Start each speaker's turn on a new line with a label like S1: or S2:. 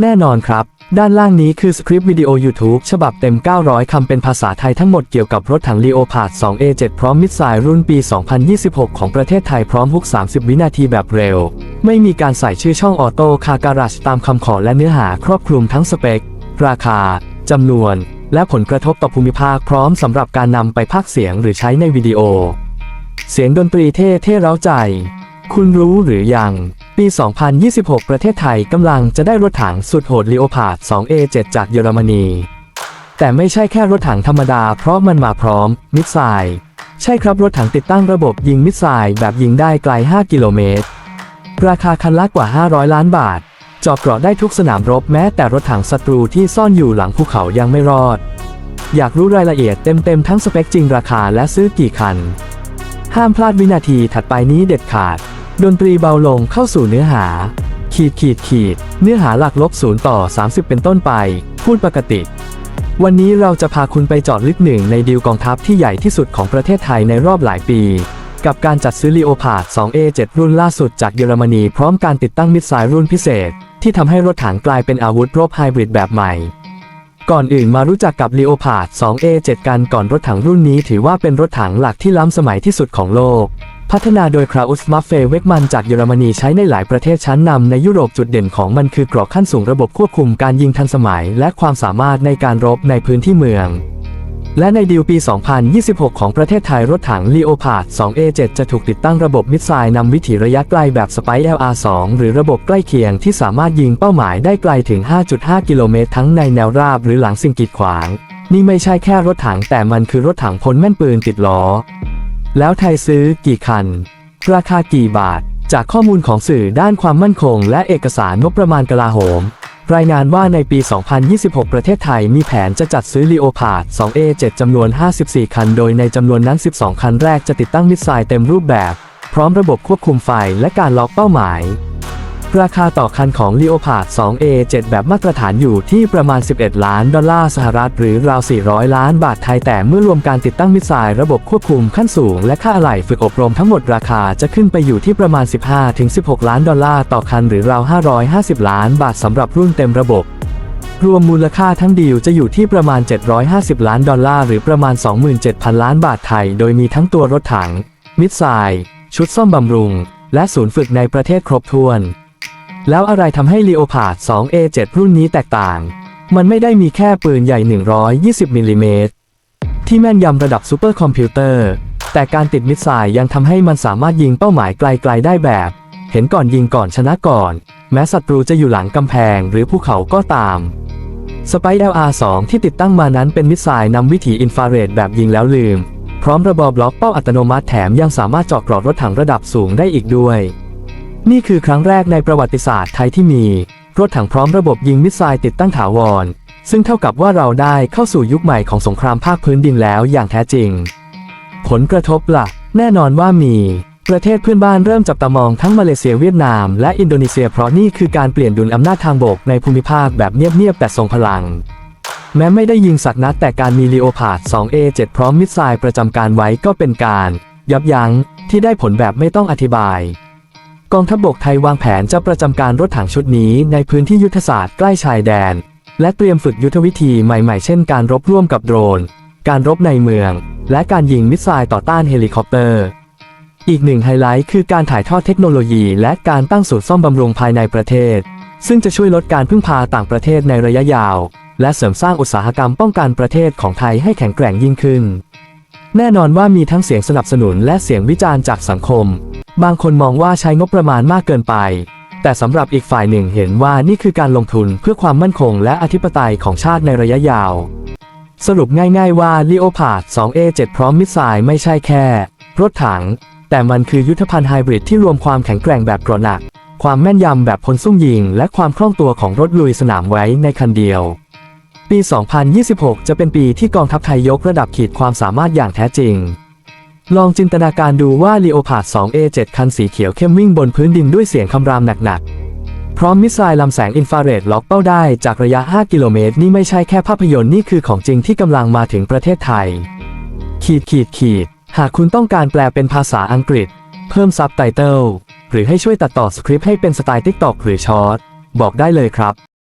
S1: แน่นอนครับ ด้านล่างนี้คือสคริปต์วิดีโอ YouTube ฉบับเต็ม 900 คำเป็นภาษาไทยทั้งหมดเกี่ยวกับรถถัง Leopard 2A7 พร้อมมิสไซล์รุ่นปี 2026 ของประเทศไทยพร้อมฮุก 30 วินาทีแบบเร็ว ไม่มีการใส่ชื่อช่องออโต้คาการาชตามคำขอและเนื้อหาครอบคลุมทั้งสเปค ราคาจำนวน และผลกระทบต่อภูมิภาคพร้อมสำหรับการนำไปพากเสียงหรือใช้ในวิดีโอ เสียงดนตรีเท่เท่เร้าใจ คุณรู้หรือยัง ปี 2026 ประเทศไทยกำลังจะได้รถถังสุดโหด Leopard 2A7 จากเยอรมนี แต่ไม่ใช่แค่รถถังธรรมดาเพราะมันมาพร้อม มิสไซล์ใช่ครับรถถังติดตั้งระบบยิงมิสไซล์แบบยิงได้ไกล 5 กิโลเมตร ราคาคันละกว่า 500 ล้านบาทจอบเกราะได้ทุกสนามรบแม้แต่รถถังศัตรูที่ซ่อนอยู่หลังภูเขายังไม่รอด อยากรู้รายละเอียดเต็มๆทั้งสเปคจริงราคาและซื้อกี่คัน ห้ามพลาดวินาทีถัดไปนี้เด็ดขาด ดนตรีเบาลงเข้าสู่เนื้อหา ขีดขีดขีด เนื้อหาหลักลบศูนย์ต่อ 30 เป็นต้นไป พูดปกติ วันนี้เราจะพาคุณไปจอดลึกหนึ่งในดีลกองทัพที่ใหญ่ที่สุดของประเทศไทยในรอบหลายปี กับการจัดซื้อ Leopard 2A7 รุ่นล่าสุดจากเยอรมนีพร้อมการติดตั้งมิสไซล์รุ่นพิเศษ ที่ทำให้รถถังกลายเป็นอาวุธรบไฮบริดแบบใหม่ก่อนอื่นมารู้จักกับ Leopard 2A7 กันก่อนรถถังรุ่นนี้ถือว่าเป็นรถถังหลักที่ล้ำสมัยที่สุดของโลก พัฒนาโดยคราอุสมาเฟเวกมันจากเยอรมนีใช้ในหลายประเทศชั้นนำในยุโรปจุดเด่นของมันคือเกราะขั้นสูงระบบควบคุมการยิงทันสมัย และความสามารถในการรบในพื้นที่เมือง และในดีลปี 2026 ของประเทศไทยรถถัง Leopard 2A7 จะถูกติดตั้งระบบมิสไซล์นำวิถีระยะไกลแบบ Spike LR2 หรือระบบใกล้เคียงที่สามารถยิงเป้าหมายได้ไกลถึง 5.5 กิโลเมตรทั้งในแนวราบหรือหลังสิ่งกีดขวาง นี่ไม่ใช่แค่รถถังแต่มันคือรถถังพลแม่นปืนติดล้อ แล้วไทยซื้อกี่คัน ราคากี่บาท จากข้อมูลของสื่อด้านความมั่นคง และเอกสารงบประมาณกลาโหม รายงานว่าในปี 2026 ประเทศไทยมีแผนจะจัดซื้อรีโอพาด 2A7 จำนวน 54 คัน โดยในจำนวนนั้น 12 คันแรกจะติดตั้งมิสไซล์เต็มรูปแบบ พร้อมระบบควบคุมไฟและการล็อกเป้าหมาย ราคาต่อคันของ Leopard 2A7 แบบมาตรฐานอยู่ที่ประมาณ 11 ล้านดอลลาร์สหรัฐหรือราว 400 ล้านบาทไทยแต่เมื่อรวมการติดตั้งมิสไซล์ระบบควบคุมขั้นสูง และค่าอะไหล่ฝึกอบรมทั้งหมดราคาจะขึ้นไปอยู่ที่ประมาณ 15-16 ล้านดอลลาร์ต่อคันหรือราว 550 ล้านบาทสำหรับรุ่นเต็มระบบรวมมูลค่าทั้งดีลจะอยู่ที่ประมาณ 750 ล้านดอลลาร์หรือประมาณ 27,000 ล้านบาทไทย โดยมีทั้งตัวรถถัง มิสไซล์ชุดซ่อมบำรุง และศูนย์ฝึกในประเทศครบถ้วน แล้วอะไรทำให้ Leopard 2A7 รุ่นนี้แตกต่าง มันไม่ได้มีแค่ปืนใหญ่ 120มิลลิเมตรที่แม่นยำระดับซูเปอร์คอมพิวเตอร์ แต่การติดมิสไซล์ยังทำให้มันสามารถยิงเป้าหมายไกลๆได้แบบ เห็นก่อนยิงก่อนชนะก่อน แม้ศัตรูจะอยู่หลังกำแพงหรือภูเขาก็ตามสไป LR2 ที่ติดตั้งมานั้นเป็นมิสไซล์นำวิถีอินฟราเรดแบบยิงแล้วลืม พร้อมระบอบล็อกเป้าอัตโนมัติแถมยังสามารถเจาะกรอบรถถังระดับสูงได้อีกด้วย นี่คือครั้งแรกในประวัติศาสตร์ไทยที่มี รถถังพร้อมระบบยิงมิสไซล์ติดตั้งถาวร ซึ่งเท่ากับว่าเราได้เข้าสู่ยุคใหม่ของสงครามภาคพื้นดินแล้วอย่างแท้จริง ผลกระทบล่ะ แน่นอนว่ามี ประเทศเพื่อนบ้านเริ่มจับตามองทั้งมาเลเซียเวียดนามและอินโดนีเซียเพราะนี่คือการเปลี่ยนดุลอำนาจทางบกในภูมิภาคแบบเงียบๆแต่ทรงพลัง แม้ไม่ได้ยิงสักนัดแต่การมี Leopard 2A7 พร้อมมิสไซล์ประจำการไว้ก็เป็นการ ยับยั้งที่ได้ผลแบบไม่ต้องอธิบาย กองทัพบกไทยวางแผนจะประจำการรถถังชุดนี้ในพื้นที่ยุทธศาสตร์ใกล้ชายแดน และเตรียมฝึกยุทธวิธีใหม่ๆ เช่นการรบร่วมกับโดรน การรบในเมือง และการยิงมิสไซล์ต่อต้านเฮลิคอปเตอร์ อีกหนึ่งไฮไลท์คือการถ่ายทอดเทคโนโลยีและการตั้งศูนย์ซ่อมบำรุงภายในประเทศ ซึ่งจะช่วยลดการพึ่งพาต่างประเทศในระยะยาว และเสริมสร้างอุตสาหกรรมป้องกันประเทศของไทยให้แข็งแกร่งยิ่งขึ้น แน่นอนว่ามีทั้งเสียงสนับสนุนและเสียงวิจารณ์จากสังคม บางคนมองว่าใช้งบประมาณมากเกินไป แต่สำหรับอีกฝ่ายหนึ่งเห็นว่านี่คือการลงทุนเพื่อความมั่นคงและอธิปไตยของชาติในระยะยาว สรุปง่ายๆว่า Leopard 2A7 พร้อมมิสไซล์ไม่ใช่แค่ รถถัง แต่มันคือยุทธภัณฑ์ไฮบริดที่รวมความแข็งแกร่งแบบกระหนัก ความแม่นยำแบบพลซุ่มยิง และความคล่องตัวของรถลุยสนามไว้ในคันเดียว ปี 2026 จะเป็นปีที่กองทัพไทยยกระดับขีดความสามารถอย่างแท้จริง ลองจินตนาการดูว่า Leopard 2A7 คันสีเขียวเข้มวิ่งบนพื้นดินด้วยเสียงคำรามหนักๆ พร้อมมิสไซล์ลำแสงอินฟราเรดล็อกเป้าได้จากระยะ 5 กิโลเมตร นี่ไม่ใช่แค่ภาพยนตร์นี่คือของจริงที่กำลังมาถึงประเทศไทย ขีดขีดขีด หากคุณต้องการแปลเป็นภาษาอังกฤษ เพิ่มซับไตเติลหรือให้ช่วยตัดต่อสคริปต์ให้เป็นสไตล์ TikTok หรือช็อตบอกได้เลยครับ